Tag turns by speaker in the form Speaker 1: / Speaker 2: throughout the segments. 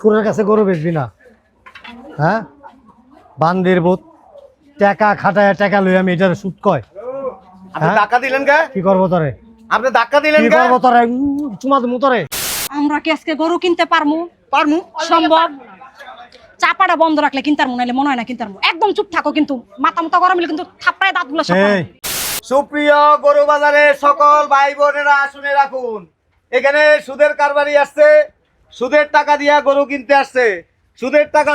Speaker 1: সুরের কাছে গরু বেচবি না। হ্যাঁ? বান্দির বোধ টাকা খাটায় টাকা লই আমি এটার সুদ কয়।
Speaker 2: আপনি
Speaker 1: হ্যাঁ?
Speaker 2: ধাক্কা দিলেন কে?
Speaker 1: কি করব তোরে?
Speaker 2: আপনি ধাক্কা দিলেন
Speaker 1: কি
Speaker 2: কে?
Speaker 1: করব তোরে? চুমা দেবো তোরে।
Speaker 3: আমরা কি আজকে গরু কিনতে পারমু?
Speaker 2: পারমু।
Speaker 3: সম্ভব? চাপাটা বন্ধ রাখলে কিনতার মনে হলে মনে হয় না কিনতার মু একদম চুপ থাকো কিন্তু মাথা মাথা গরম হলে কিন্তু থাপড়ায় দাঁতগুলো সব
Speaker 1: এই।
Speaker 2: সুপ্রিয় গরু বাজারে সকল ভাই বোনেরা শুনে রাখুন এখানে সুদের কারবারি আসছে। সুদের টাকা দিয়া গরু কিনতে আসছে। সুদের টাকা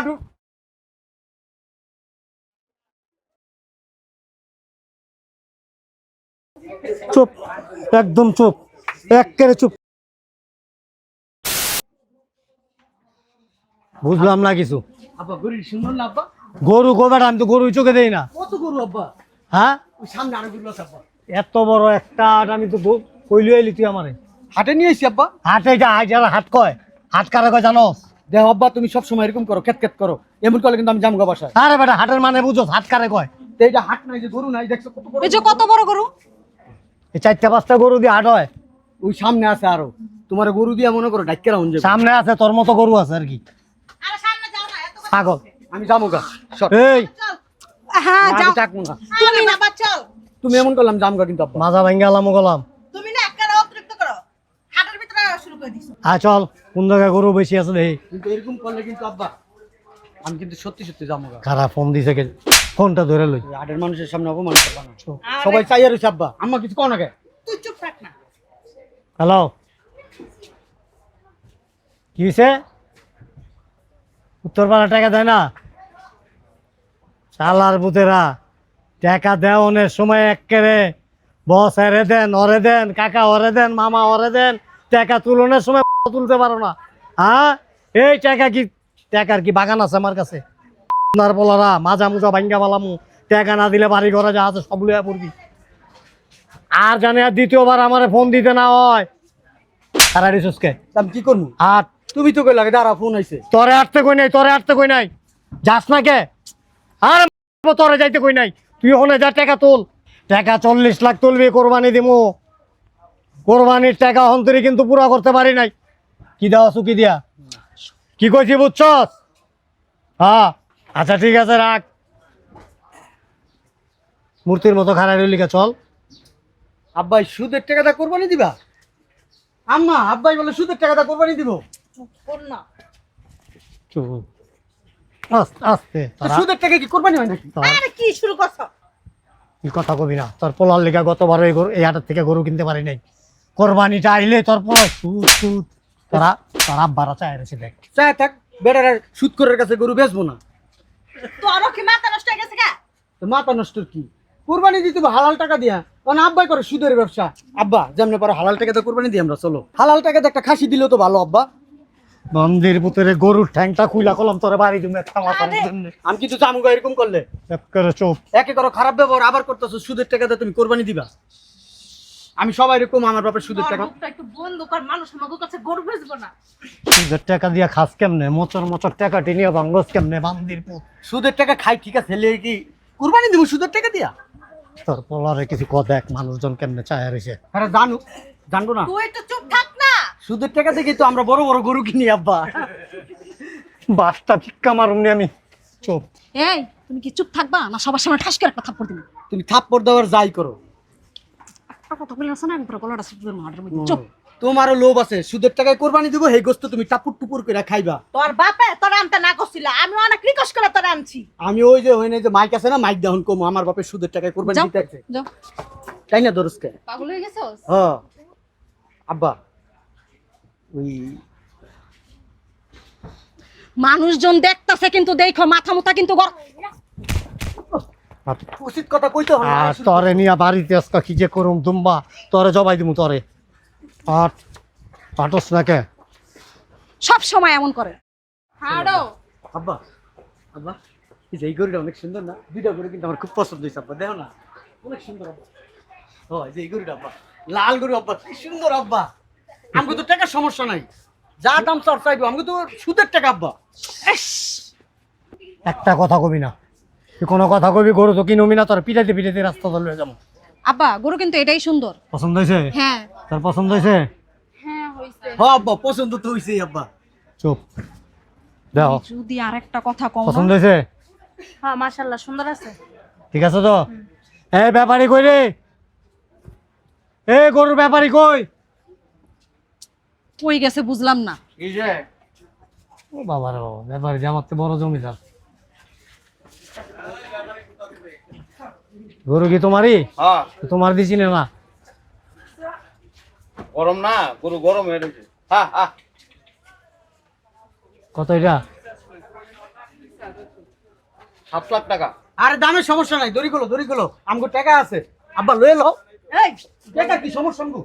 Speaker 1: চুপ একদম চুপ একেবারে চুপ। বুঝলাম না কিছু।
Speaker 2: আব্বা গরু সুন্দর না আব্বা?
Speaker 1: গরু গোবেটা আমি তো গরু চোখে দেই না।
Speaker 2: কত গরু আব্বা?
Speaker 1: হ্যাঁ?
Speaker 2: সামনে আরও গরু আছে আব্বা।
Speaker 1: এত বড় একটা আমি তো কইলি আইলি তুই আমারে।
Speaker 2: হাটে নিয়ে এসছি আব্বা।
Speaker 1: হাটে যা যারা হাট কয়? হাট কারে কয় জানোস
Speaker 2: দেখো আব্বা তুমি সব সময় এরকম করো খেত খেত করো। এমন করলে কিন্তু আমি জামগা বাসায়।
Speaker 1: আরে বেটা হাটের মানে বুঝো হাট কারে কয়?
Speaker 2: তো এইটা হাট নাই যে গরু নাই দেখছ কত বড়
Speaker 3: এই যে কত বড় গরু?
Speaker 1: এই চারটা পাঁচটা গরু দিয়ে হাট হয়।
Speaker 2: ওই সামনে আছে আরও। তোমার গরু দিয়ে মনে করো রাউন্ড যাবে
Speaker 1: সামনে আছে তোর মতো গরু আছে আর কি।
Speaker 2: আমি যাব গা
Speaker 1: এই।
Speaker 3: হ্যাঁ যাও।
Speaker 2: না।
Speaker 4: তুমি না বাচ্চাও
Speaker 2: তুমি এমন করলাম জামগা কিন্তু আব্বা।
Speaker 1: মাজা ভাঙ্গা আলাম গলাম।
Speaker 4: তুমি না একটা অতিরিক্ত করো। হাটের ভিতরে শুরু করে দিছো।
Speaker 1: আয় চল। কোন জায়গায় গরু বেশি আছে দেখি।
Speaker 2: কিন্তু এরকম করলে কিন্তু আব্বা আমি কিন্তু সত্যি সত্যি যাব গা।
Speaker 1: খারাপ ফোন দিছে কে? ফোনটা ধরে লই।
Speaker 2: হাটের মানুষের সামনে অপমান করবা না। সবাই চাইয়া আব্বা আম্মা কিছু কও না কে?
Speaker 4: তুই চুপ থাক না।
Speaker 1: হ্যালো কি হয়েছে উত্তরপাড়া টাকা দেয় না? চালার বুতেরা টাকা দেওয়ানের সময় একেরে বস এরে দেন অরে দেন কাকা অরে দেন মামা অরে দেন টাকা তুলনের সময় তুলতে পারো না। হ্যাঁ? এই টাকা কি টাকার কি বাগান আছে আমার কাছে? আপনার বলারা মাজা মুজা ভাঙ্গা বালামু। টাকা না দিলে বাড়ি ঘরে যা আছে সব লইয়া পড়বি। আর জানে আর দ্বিতীয়বার আমারে ফোন দিতে না হয়। তারা রিসুসকে
Speaker 2: আমি কি করব?
Speaker 1: আর
Speaker 2: তুমি তো কই লাগে দাঁড়া ফোন আইছে।
Speaker 1: তরে আটতে কই নাই তরে আটতে কই নাই। যাস না কে? আর তরে যাইতে কই নাই। তুই ওখানে যা টাকা তোল। টাকা চল্লিশ লাখ তুলবি কোরবানি দিমু। কোরবানির টাকা অন্তরে কিন্তু পুরা করতে পারি নাই। কি দেওয়া সুকি দিয়া? কি কইছি বুঝছস? হ্যাঁ আচ্ছা ঠিক আছে রাখ। মূর্তির মতো খারাপ রইলিকা চল।
Speaker 2: আব্বাই সুদের টাকাটা কোরবানি দিবা? আম্মা আব্বাই বলে সুদের টাকাটা কোরবানি দিব।
Speaker 4: কর না
Speaker 1: চুপ। আস্তে আস্তে
Speaker 2: সুদের টাকা কি কোরবানি হয় নাকি?
Speaker 4: আরে কি শুরু করছ?
Speaker 1: কি কথা কবি না। তোর পোলার লেগা গতবার এই হাটের থেকে গরু কিনতে পারি নাই। কোরবানিটা আইলে তোর পোলা সুদ সুদ। তোরা তোর চায় রেছে দেখ
Speaker 2: চায় থাক বেটার সুদ করার কাছে গরু বেচবো না।
Speaker 4: তোরও কি মাথা নষ্ট হয়ে গেছে গা?
Speaker 2: তো মাথা নষ্ট কি? কোরবানি দিতে হালাল টাকা দিয়া। কারণ আব্বাই করে সুদের ব্যবসা। আব্বা যেমনি পারো হালাল টাকাতে কোরবানি দিই আমরা চলো। হালাল টাকাতে একটা খাসি দিলেও তো ভালো আব্বা।
Speaker 1: মন্দির পুতরে গরুর ঠ্যাংটা খুইলা কলম তোরে বাড়ি তুমি
Speaker 2: আমি কিন্তু চামুগা এরকম করলে।
Speaker 1: করে চোপ
Speaker 2: একে করো খারাপ ব্যবহার আবার করতেছো সুদের টাকাতে তুমি কোরবানি দিবা। আমি সবাই এরকম আমার বাপের সুদের টাকা
Speaker 4: একটু বন্ধ কর মানুষ আমাদের কাছে গরু বেচবো না।
Speaker 1: সুদের টাকা দিয়া খাস কেমনে? মোচর মোচর টাকা টিনিয়া ভাঙ্গস কেমনে? বান্দির পুত।
Speaker 2: সুদের টাকা খাই ঠিক আছে হেলে কি কোরবানি দিব সুদের টাকা দিয়া?
Speaker 1: তোর পোলারে কিছু ক দেখ মানুষজন কেমনে চায় রেছে
Speaker 2: আরে জানো জানব না।
Speaker 4: তুই একটু চুপ থাক না।
Speaker 2: সুদের টাকা থেকে তো আমরা বড় বড় গরু কিনি আব্বা।
Speaker 1: বাসটা ভিক্ষা মারুমনি আমি। চোপ।
Speaker 3: এই তুমি কি চুপ থাকবা? না সবার সামনে ঠাস করে একটা থাপ্পড় দিবি
Speaker 2: তুমি থাপ্পড় দেওয়ার যাই করো। লোভ আছে। সুদের টাকায় কোরবানি দিব গোস্ত তুমি টাপুর টুপুর করে খাইবা।
Speaker 4: তোর বাপে তোর আনতে না করছিল আমি অনেক রিকোয়েস্ট করে তোর আনছি।
Speaker 2: আমি ওই যে যে মাইক আছে না মাইক দেখন কম আমার বাপের সুদের টাকায় কোরবানি দিতে আছে।
Speaker 3: যাও।
Speaker 2: তাই না
Speaker 3: পাগল হয়ে গেছস
Speaker 2: হ্যাঁ। আব্বা ওই
Speaker 3: মানুষজন দেখতাছে কিন্তু দেখো মাথা মুথা কিন্তু গর-
Speaker 2: উচিত কথা কইতে হবে
Speaker 1: আর তরে নিয়া বাড়িতে আজকা কি যে করুম দুম্বা তরে জবাই দিমু তরে। আর পাটস না কে?
Speaker 3: সব সময় এমন করে।
Speaker 4: হাড়ো।
Speaker 2: আব্বা আব্বা এই যে গরুটা অনেক সুন্দর না? দুইটা গরু কিন্তু আমার খুব পছন্দ হয়েছে আব্বা দেখো না। অনেক সুন্দর আব্বা। ও এই যে গরুটা আব্বা। লাল গরু আব্বা কি সুন্দর আব্বা। আমাকে তো টাকার সমস্যা নাই। যা দাম চর চাইব আমাকে তো সুদের টাকা আব্বা।
Speaker 1: একটা কথা কবি না। তুই কোনো কথা কবি গরু তো কিনবি না তোর পিটাইতে পিটাইতে রাস্তা ধরে যাব।
Speaker 3: আব্বা গরু কিন্তু এটাই সুন্দর।
Speaker 1: পছন্দ হয়েছে?
Speaker 3: হ্যাঁ।
Speaker 1: তোর পছন্দ হয়েছে?
Speaker 4: হ্যাঁ
Speaker 2: হ্যাঁ আব্বা পছন্দ তো আব্বা।
Speaker 1: চুপ। দেখো
Speaker 3: যদি আর একটা কথা কম
Speaker 1: পছন্দ হয়েছে?
Speaker 4: হ্যাঁ মাশাল্লাহ সুন্দর আছে।
Speaker 1: ঠিক আছে তো? এই ব্যাপারী কই রে? এ গরুর ব্যাপারী কই?
Speaker 3: কই গেছে বুঝলাম না।
Speaker 2: কিসে
Speaker 1: ও বাবা রে বাবা ব্যাপারী যে আমার তো বড় জমিদার। গরু কি তোমারই?
Speaker 5: হ্যাঁ।
Speaker 1: তোমার দিছি না
Speaker 5: গরম না গরু গরম হয়ে রয়েছে। হ্যাঁ হ্যাঁ
Speaker 1: কত এটা?
Speaker 5: সাত লাখ টাকা।
Speaker 2: আরে দামের সমস্যা নাই দড়ি গুলো দড়ি গুলো আমগো টাকা আছে। আব্বা লয়ে লও।
Speaker 4: এই।
Speaker 2: টাকা কি সমস্যা আমগো?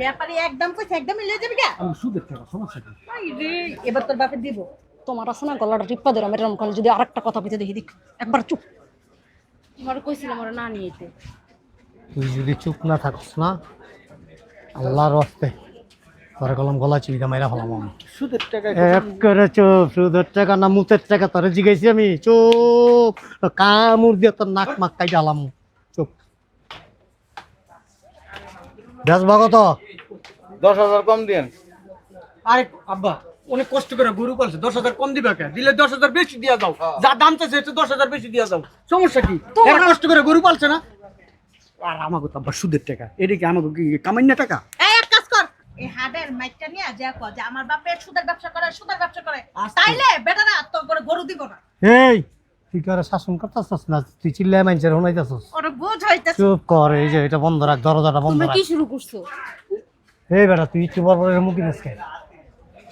Speaker 4: ব্যাপারে একদম কইছে একদম মিলিয়ে যাবি কা?
Speaker 2: আমি সুদের টাকা সমস্যা কি?
Speaker 4: এবার তোর বাপে দিব।
Speaker 3: তোমার আছে না গলাটা টিপ্পা দিলাম এরকম করে যদি আরেকটা কথা কইতে দেখি দেখ। একবার চুপ।
Speaker 4: তোমার কইছিলাম ওরা না নিয়েতে
Speaker 1: তুই যদি চুপ না থাকস না আল্লাহর হস্তে তোর কলম গলা চিবিটা মাইরা ফেলাম আমি।
Speaker 2: সুদের টাকা
Speaker 1: এক করে চুপ সুদের টাকা না মুতের টাকা তোরে জিগাইছি আমি। চুপ কামড় দিয়ে তোর নাক মাক কাইটা আলাম চুপ। বেশ কত
Speaker 5: দশ হাজার কম দিন
Speaker 2: আরে আব্বা অনেক কষ্ট করে গরু পালছে দশ হাজার কম দিবে কে? দিলে দশ হাজার বেশি দিয়া যাও যা দাম চাইছে একটু দশ হাজার বেশি দিয়া যাও সমস্যা কি? এরা কষ্ট করে গরু পালছে না? আর আমাকে তো আব্বা সুদের টাকা। এটা কি আমাকে কি কামাইনা টাকা?
Speaker 4: এই এক কাজ কর। এই হাডের মাইকটা নিয়ে যা কর। যে আমার বাপের সুদের ব্যবসা করে সুদের ব্যবসা করে।
Speaker 2: আস্তে।
Speaker 4: তাইলে বেটারা তোর করে গরু দিব না।
Speaker 1: এই তুই করে শাসন করতেছস না? তুই চিল্লায় মাইনছের শোনাইতেছস।
Speaker 4: ওরা বুঝ
Speaker 1: চুপ কর এই যে এটা বন্ধ রাখ দরজাটা বন্ধ রাখ।
Speaker 3: শুরু করছ?
Speaker 1: এই বেটা তুই চুপ পর মুখি কে?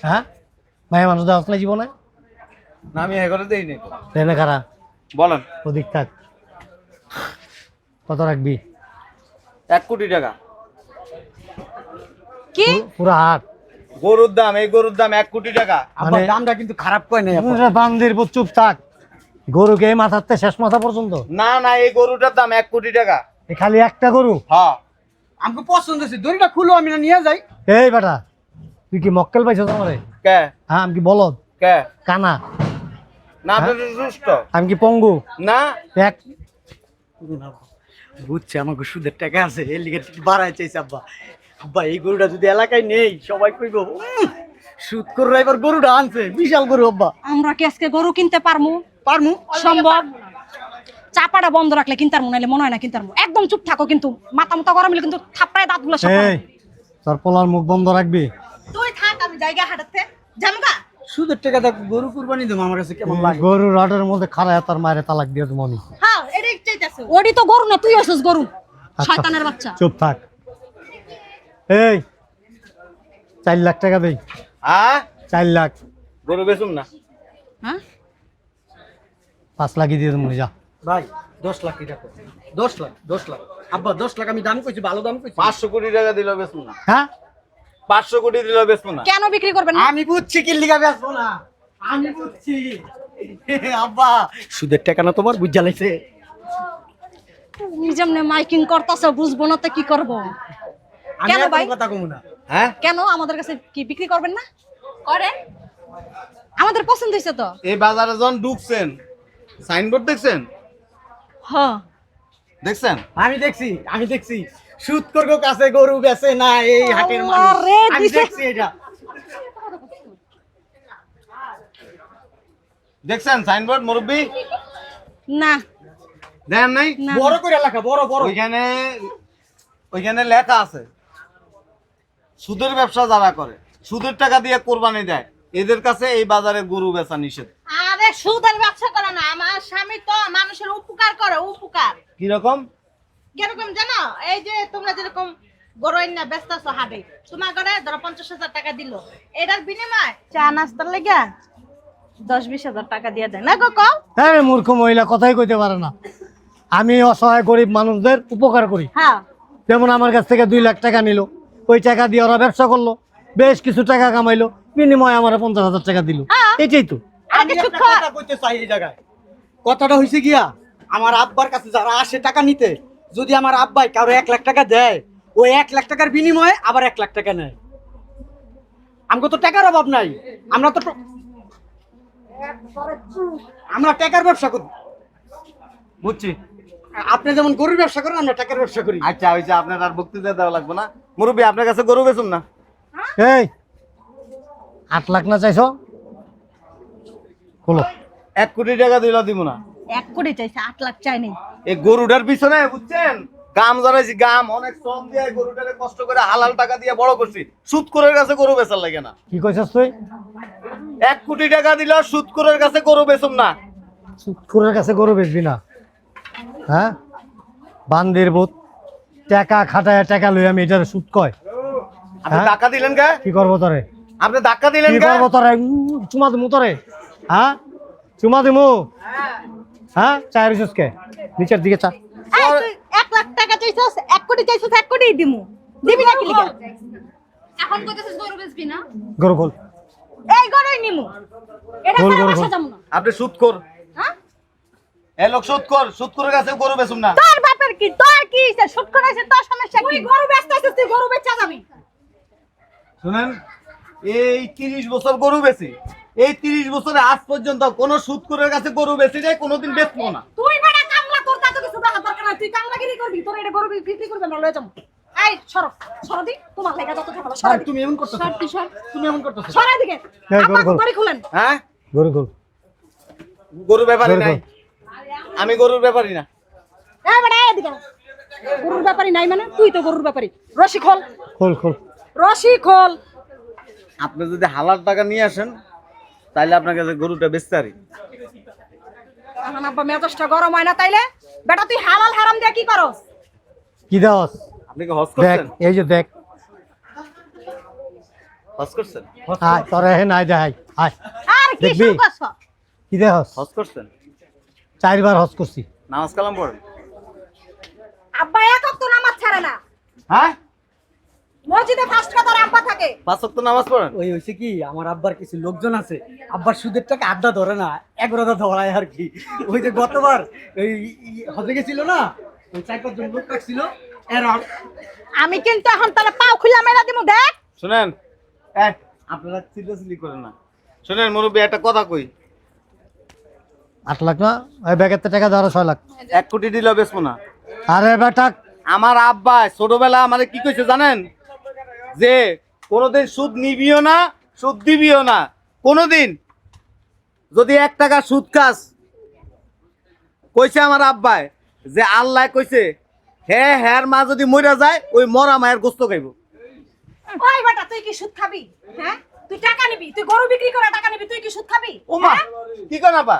Speaker 1: হ্যাঁ? ভাই মানুষ দেওয়া না জীবনে?
Speaker 5: না আমি করে দেই নি।
Speaker 1: ট্রেনে খারা
Speaker 5: বলেন।
Speaker 1: ওদিক থাক। কত রাখবি?
Speaker 5: এক কোটি টাকা।
Speaker 3: কি?
Speaker 1: পুরা হাট।
Speaker 5: গরুর দাম এই গরুর দাম এক কোটি টাকা।
Speaker 2: আব্বা
Speaker 1: মানে-
Speaker 2: দামটা কিন্তু খারাপ কয় নাই।
Speaker 1: বান্দির চুপ থাক। গরুকে মাথাতে শেষ মাথা পর্যন্ত?
Speaker 5: না না এই গরুটার দাম এক কোটি টাকা।
Speaker 1: এ খালি একটা গরু?
Speaker 5: হ্যাঁ।
Speaker 2: আমাকে পছন্দ হয়েছে দড়িটা খুলো আমি না নিয়ে যাই।
Speaker 1: এই বেটা তুই কি মক্কেল পাইছ তোমারে
Speaker 5: কে?
Speaker 1: হ্যাঁ আমি কি বলদ?
Speaker 5: কে?
Speaker 1: কানা।
Speaker 5: না সুস্থ।
Speaker 1: আমি কি পঙ্গু?
Speaker 5: না।
Speaker 1: এক।
Speaker 2: বুঝছে আমাকে সুদের টাকা আছে এর লিগে বাড়াই চাইছে আব্বা। আব্বা এই গরুটা যদি এলাকায় নেই সবাই কইব "উম, সুদ করে এবার গরুটা আনছে বিশাল গরু আব্বা।
Speaker 3: আমরা কি আজকে গরু কিনতে পারমু?
Speaker 2: পারমু।
Speaker 3: সম্ভব। চাপাটা বন্ধ রাখলে কিনতার মনে হলে মনে হয় না কিনতার মু একদম চুপ থাকো কিন্তু মাথা মতো গরম কিন্তু থাপড়ায় দাঁতগুলো সব
Speaker 1: এই তোর পোলার মুখ বন্ধ রাখবি।
Speaker 4: তুই থাক আমি জায়গা হাঁটাতে। জামগা
Speaker 2: সুদের টাকা দেখ গরু কুরবানি দেবো আমার কাছে কেমন লাগে।
Speaker 1: গরু রডের মধ্যে খাড়ায় তোর মায়ের তালাক দিয়ে দেবো আমি
Speaker 4: হ্যাঁ এটাই চাইতেছে।
Speaker 3: ওডি তো গরু না তুই হইছিস গরু।
Speaker 1: আচ্ছা।
Speaker 3: শয়তানের বাচ্চা।
Speaker 1: চুপ থাক। এই চার লাখ টাকা দেই।
Speaker 5: হ্যাঁ
Speaker 1: চার লাখ।
Speaker 5: গরু বেচুম না?
Speaker 3: হ্যাঁ?
Speaker 1: পাঁচ লাখই দিয়ে দেবো যা।
Speaker 2: ভাই দশ লাখ টাকা দশ লাখ দশ লাখ। আব্বা দশ লাখ আমি দাম কইছি ভালো দাম কইছি।
Speaker 5: পাঁচশো কোটি টাকা দিলেও বেচবো না।
Speaker 1: হ্যাঁ?
Speaker 5: পাঁচশো কোটি দিলেও বেচবো না।
Speaker 3: কেন বিক্রি করবেন না?
Speaker 2: আমি বুঝছি কি লিগা বেচবো না। আমি বুঝছি। আব্বা সুদের টাকা না তোমার? বুঝ জ্বালাইছে।
Speaker 3: তুমি যেমনে মাইকিং করতেছো বুঝব না তো কি করব।
Speaker 2: আমি
Speaker 3: কেন ভাই?
Speaker 2: কথা কমু না।
Speaker 5: হ্যাঁ?
Speaker 3: কেন? আমাদের কাছে কি বিক্রি করবেন না? করেন। আমাদের পছন্দ হয়েছে তো।
Speaker 5: এই বাজারে যখন ঢুকছেন সাইনবোর্ড দেখছেন?
Speaker 3: হ্যাঁ।
Speaker 5: দেখছেন?
Speaker 2: আমি দেখছি আমি দেখছি। কাছে গরু বেচে না এই হাটের মানুষ। আমি দেখছি এটা।
Speaker 5: দেখছেন সাইনবোর্ড মুরব্বী?
Speaker 3: না।
Speaker 5: দেখেন নাই?
Speaker 2: বড় করে লেখা বড় বড়।
Speaker 5: ওইখানে ওইখানে লেখা আছে সুদের ব্যবসা যারা করে সুদের টাকা দিয়ে কোরবানি দেয় এদের কাছে এই বাজারে গরু বেচা নিষেধ।
Speaker 4: আরে সুদের ব্যবসা করে না আমার স্বামী তো মানুষের উপকার করে উপকার।
Speaker 5: কীরকম?
Speaker 4: কীরকম জানো? এই যে তোমরা যেরকম গরুইন না ব্যস্ত আছো হাটে তোমার ঘরে ধরো পঞ্চাশ হাজার টাকা দিল। এটার বিনিময় চা নাস্তার লেগে দশ বিশ হাজার টাকা দিয়ে দেয়। না গো
Speaker 1: হ্যাঁ মূর্খ মহিলা কথাই কইতে পারে না। আমি অসহায় গরিব মানুষদের উপকার করি।
Speaker 4: হ্যাঁ।
Speaker 1: যেমন আমার কাছ থেকে দুই লাখ টাকা নিল। ওই টাকা দিয়ে ওরা ব্যবসা করল। বেশ কিছু টাকা কামাইলো। বিনিময়ে আমার পঞ্চাশ হাজার টাকা দিল।
Speaker 4: হ্যাঁ।
Speaker 1: এটাই তো।
Speaker 4: আর
Speaker 2: আমি
Speaker 4: কিছু
Speaker 2: একটা
Speaker 4: খা-
Speaker 2: কথা কইতে চাই কথাটা হইছে গিয়া আমার আব্বার কাছে যারা আসে টাকা নিতে যদি আমার আব্বাই কারও এক লাখ টাকা দেয় ওই এক লাখ টাকার বিনিময়ে আবার এক লাখ টাকা নেয়। আমাকে তো টাকার অভাব নাই। আমরা তো আমরা টাকার ব্যবসা করি।
Speaker 5: বুঝছি।
Speaker 2: আপনি যেমন গরুর ব্যবসা করেন আমরা টাকার ব্যবসা করি।
Speaker 5: আচ্ছা হয়েছে আপনার আর বক্তৃতা দেওয়া লাগবে না। মুরব্বী আপনার কাছে গরু বেচুম না?
Speaker 1: এই আট লাখ না চাইছো? খোলো
Speaker 5: এক কোটি টাকা দিলেও দিব না।
Speaker 4: এক কোটি চাইছে আট লাখ চাই নেই।
Speaker 5: এই গরুটার পিছনে বুঝছেন? গাম জড়াইছি গাম অনেক শ্রম দিয়ে গরুটারে কষ্ট করে হালাল টাকা দিয়ে বড় করছি। সুদ করের কাছে গরু বেচার লাগে না।
Speaker 1: কি কইছস তুই?
Speaker 5: এক কোটি টাকা দিলেও সুদ করের কাছে গরু বেচুম না।
Speaker 1: সুদ সুরের কাছে গরু বেচবি না। হ্যাঁ? বান্দির বুত টাকা খাটায় টাকা লই আমি এটার সুদ কয়।
Speaker 5: আপনি
Speaker 1: হ্যাঁ?
Speaker 5: টাকা দিলেন কে?
Speaker 1: কি করব তোরে?
Speaker 5: আপনি ধাক্কা দিলেন
Speaker 1: কি
Speaker 5: কে?
Speaker 1: করব তোরে? চুমা দিমু তোরে। হ্যাঁ? চুমা দিমু। হ্যাঁ চায়ের কে নিচের দিকে চা।
Speaker 4: এক লাখ টাকা চাইছস এক কোটি চাইছস এক কোটি দিমু। দিবি না কি
Speaker 3: এখন কইতেছিস গরু বেচবি না?
Speaker 1: গরু খোল
Speaker 4: এই গরুই নিমু।
Speaker 3: এটা। যাব না।
Speaker 5: আপনি সুদ কর।
Speaker 4: হ্যাঁ?
Speaker 5: এ লোক সুদ কর। সুদ করের কাছে গরু বেচুম না।
Speaker 4: তোর বাপের কি? তোর কি হইছে? শুট করাইছে তোর সমস্যা
Speaker 3: তুই
Speaker 4: কি
Speaker 3: গরু বেচতেছিস তুই গরু বেচা যাবি।
Speaker 5: শুনেন এই তিরিশ বছর গরু বেশি এই তিরিশ বছরে আজ পর্যন্ত কোন সুদ করের কাছে গরু বেশি নেই কোনোদিন বেচবো না।
Speaker 3: তুই বেটা কামলা তোর তা তো কিছু দেখা দরকার নাই। তুই কামলাগিরি করবি তোর এটা গরু বিক্রি করবে না লয়ে যাব এই সরো সরো দি তোমার লেগা যত টাকা সরো
Speaker 2: তুমি এমন করতেছো?
Speaker 3: সর তুই সর।
Speaker 2: তুমি এমন করতেছো?
Speaker 3: সরা দিকে
Speaker 1: এই গরু,
Speaker 3: আপা
Speaker 1: গরু।
Speaker 3: বাড়ি খুলেন।
Speaker 5: হ্যাঁ?
Speaker 1: গরু খোল।
Speaker 5: গরু ব্যাপারী নাই। আমি গরুর ব্যাপারী না।
Speaker 3: এই বেটা এদিকে। গরুর ব্যাপারই নাই মানে তুই তো গরুর ব্যাপারী রশি খোল।
Speaker 1: খোল খোল।
Speaker 3: রশি খোল।
Speaker 5: আপনি যদি হালার টাকা নিয়ে আসেন তাহলে আপনার কাছে গরুটা বেচতে পারি।
Speaker 3: এখন আব্বা মেজাজটা গরম হয় না তাইলে? বেটা তুই হালাল হারাম দিয়ে কি করস?
Speaker 1: কি দাস?
Speaker 5: আপনি কি হজ
Speaker 1: দেখ
Speaker 5: করছেন
Speaker 1: এই যে দেখ।
Speaker 5: হজ করছেন?
Speaker 1: আয় তোরে হে নাই দেখাই আয়
Speaker 4: আর কি
Speaker 1: দেখবি?
Speaker 4: শুরু করছ
Speaker 1: কি দেহস
Speaker 5: হজ করছেন?
Speaker 1: চারবার হজ করছি।
Speaker 5: নামাজ কালাম পড়েন।
Speaker 3: আব্বা এক তো নামাজ ছাড়ে না।
Speaker 5: হ্যাঁ?
Speaker 3: মসজিদে ফার্স্ট কথা আব্বা থাকে।
Speaker 5: পাঁচ ওয়াক্ত নামাজ পড়েন?
Speaker 2: ওই হয়েছে কি আমার আব্বার কিছু লোকজন আছে। আব্বার সুদের টাকা আড্ডা ধরে না এগারোটা ধরায় আর কি। ওই যে গতবার ওই হজে গেছিল না ওই চার পাঁচজন লোক রাখছিল
Speaker 4: আমি কিন্তু এখন তাহলে পাও খুলে মেলা দিমু দেখ।
Speaker 5: শুনেন এক আপনারা চিল্লাচিল্লি করেন না। শুনেন মুরব্বী একটা কথা কই।
Speaker 1: আট লাখ না? ওই ব্যাগের টাকা ধরো ছয় লাখ।
Speaker 5: এক কোটি দিলেও বেচবো না।
Speaker 1: আরে বেটা
Speaker 5: আমার আব্বা ছোটবেলা আমারে কি কইছে জানেন? যে কোনোদিন সুদ নিবিও না সুদ দিবিও না। কোনোদিন। যদি এক টাকা সুদ কাজ কইছে আমার আব্বাই যে আল্লাহ কইছে হে হ্যার মা যদি মরে যায় ওই মরা মায়ের গোস্ত খাইব।
Speaker 3: ওই বেটা তুই কি সুদ খাবি? হ্যাঁ? তুই টাকা নিবি? তুই গরু বিক্রি করে টাকা নিবি তুই কি সুদ খাবি?
Speaker 5: ও মা কি কর আব্বা?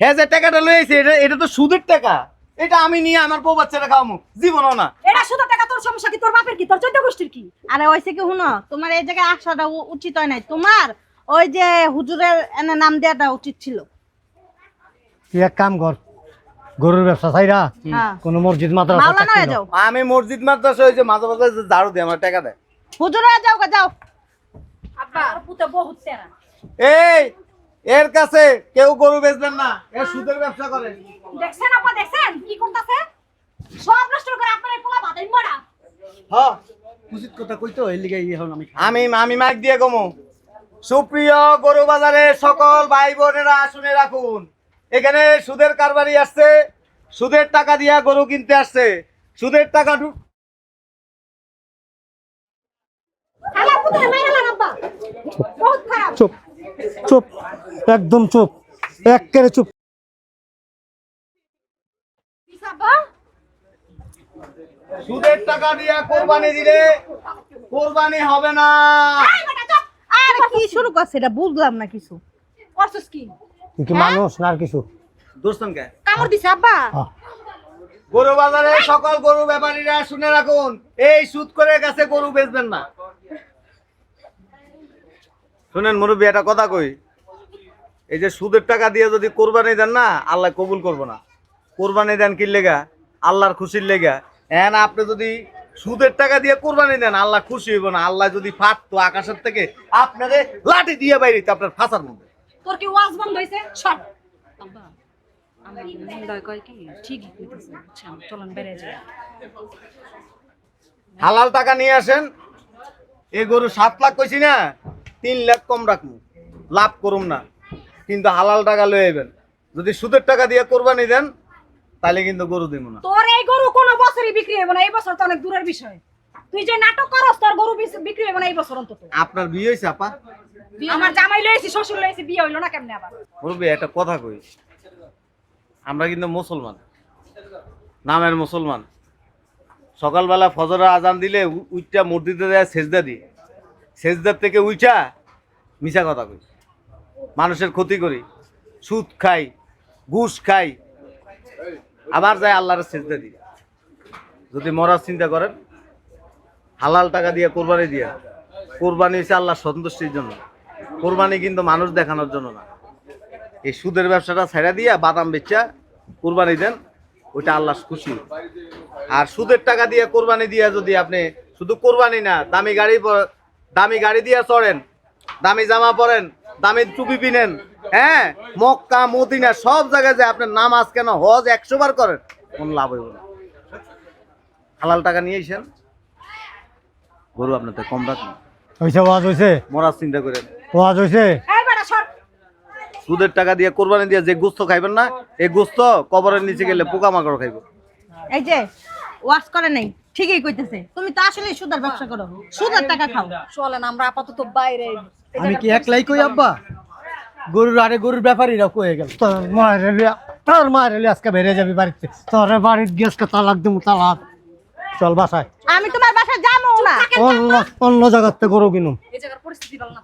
Speaker 5: হ্যাঁ যে টাকাটা লইছে এটা এটা তো সুদের টাকা। এটা আমি নিয়ে আমার বউ বাচ্চারা খাওয়ামু। জীবনও না।
Speaker 3: এটা সুদের টাকা তোর সমস্যা কি? তোর বাপের কি? তোর চোদ্দ গোষ্ঠীর কি?
Speaker 4: আরে হইছে কি শুনো তোমার এই জায়গায় আসাটা উচিত হয় নাই। তোমার ওই যে হুজুরের এনে নাম দেওয়াটা উচিত ছিল।
Speaker 1: তুই এক কাম কর গরুর ব্যবসা চাইরা
Speaker 4: হ্যাঁ।
Speaker 1: কোন মসজিদ মাদ্রাসা
Speaker 4: মাওলানা হয়ে যাও।
Speaker 5: আমি মসজিদ মাদ্রাসা হয়েছে মাঝে মাঝে যে ঝাড়ু দিয়ে আমার টাকা দেয়।
Speaker 4: হুজুরে যাও গা, যাও।
Speaker 3: আব্বা আর পুতে বহুত তেরা
Speaker 5: এই এর কাছে কেউ গরু বেচবেন না এর সুদের ব্যবসা করে।
Speaker 3: দেখছেন আপা দেখছেন? কি করতেছে? সব নষ্ট করে আপনার এই পোলা মরা।
Speaker 5: হ্যাঁ
Speaker 2: উচিত কথা কইতো এই লিগে এখন আমি
Speaker 5: আমি আমি মাইক দিয়ে সুপ্রিয় গরু বাজারে সকল ভাই বোনেরা শুনে রাখুন এখানে সুদের কারবারি আসছে। সুদের টাকা দিয়া গরু কিনতে আসছে। সুদের টাকা
Speaker 1: চুপ চুপ একদম চুপ। একেবারে চুপ
Speaker 3: আব্বা
Speaker 5: সুদের টাকা দিয়া কোরবানি দিলে কোরবানি হবে না।
Speaker 4: আর কি শুরু করছে? এটা বুঝলাম না কিছু।
Speaker 3: করছিস কি?
Speaker 1: কি মানুষ না আর কিছু?
Speaker 5: দোস্তন কে?
Speaker 4: কামড় দিছে আব্বা।
Speaker 5: গরু বাজারে সকল গরু ব্যাপারীরা শুনে রাখুন এই সুদ করে কাছে গরু বেচবেন না। শুনেন মুরব্বী একটা কথা কই। এই যে সুদের টাকা দিয়ে যদি কোরবানি দেন না আল্লাহ কবুল করব না। কোরবানি দেন কি লেগা? আল্লাহর খুশির লেগা। হ্যাঁ আপনি যদি সুদের টাকা দিয়ে কোরবানি দেন আল্লাহ খুশি হইব না। আল্লাহ যদি ফাটতো আকাশের থেকে আপনাকে লাঠি দিয়ে বাইরে আপনার ফাঁসার মধ্যে।
Speaker 3: তোর কি ওয়াজ বন্ধ হইছে? সব আমার মুন্ডা কয় কি? ঠিকই চলন বেড়ে যায়
Speaker 5: হালাল টাকা নিয়ে আসেন। এই গরু সাত লাখ কইছি না তিন লাখ কম রাখব। লাভ করুম না। কিন্তু হালাল টাকা লয়ে আইবেন। যদি সুদের টাকা দিয়ে কোরবানি দেন তাহলে কিন্তু গরু দিব না।
Speaker 3: তোর এই গরু কোনো বছরই বিক্রি হবে না এই বছর তো অনেক দূরের বিষয়। তুই যে নাটক করস তোর গরু বিক্রি হইব না এই বছর অন্তত।
Speaker 5: আপনার বিয়ে হয়েছে আপা?
Speaker 3: আমার জামাই লয়েছি শ্বশুর লয়েছি বিয়ে হইল না কেমনে আবার?
Speaker 5: মুরব্বী একটা কথা কই। আমরা কিন্তু মুসলমান। নামের মুসলমান। সকালবেলা ফজরে আজান দিলে উইটা মূর্তিতে দেয় সেজদা দিই। সেজদার থেকে উইটা মিছা কথা কই। মানুষের ক্ষতি করি। সুদ খাই ঘুষ খাই। আবার যায় আল্লাহর সেজদা দিই যদি মরার চিন্তা করেন, হালাল টাকা দিয়ে কোরবানি দিয়া, কোরবানি হচ্ছে আল্লাহর সন্তুষ্টির জন্য। কোরবানি কিন্তু মানুষ দেখানোর জন্য না। এই সুদের ব্যবসাটা ছেড়ে দিয়া বাদাম বেচা, কোরবানি দেন, ওইটা আল্লাহ খুশি। আর সুদের টাকা দিয়ে কোরবানি দিয়া যদি আপনি শুধু কোরবানি না, দামি গাড়ি দামি গাড়ি দিয়ে চড়েন, দামি জামা পরেন, দামি টুপি পিনেন হ্যাঁ মক্কা মদিনা সব জায়গায় যে আপনার নামাজ কেন হজ একশো বার করেন কোন লাভ হইব না। হালাল টাকা নিয়ে এসেন গরু আপনাদের কম রাখুন।
Speaker 1: হয়েছে ওয়াজ হয়েছে
Speaker 5: মরার চিন্তা করেন।
Speaker 1: ওয়াজ হয়েছে
Speaker 5: সুদের টাকা দিয়ে কোরবানি দিয়ে যে গোস্ত খাইবেন না এই গোস্ত কবরের নিচে গেলে পোকামাকড় খাইব।
Speaker 4: এই যে ওয়াশ করে নাই ঠিকই কইতেছে। তুমি তো আসলে সুদের ব্যবসা করো। সুদের টাকা খাও।
Speaker 3: চলেন আমরা আপাতত বাইরে।
Speaker 2: আমি কি একলাই কই আব্বা? গরুর আরে গরুর ব্যাপারীরা হয়ে গেল।
Speaker 1: তোর মায়ের লিয়া তোর মায়ের লিয়া আজকে বেরিয়ে যাবি বাড়িতে। তোর বাড়ির গেছকে তালাক দিব তালাক। চল বাসায়।
Speaker 4: আমি তোমার বাসায় যাব না।
Speaker 1: অন্য অন্য জায়গাতে গরু কিনুম।
Speaker 3: এই জায়গার পরিস্থিতি ভালো না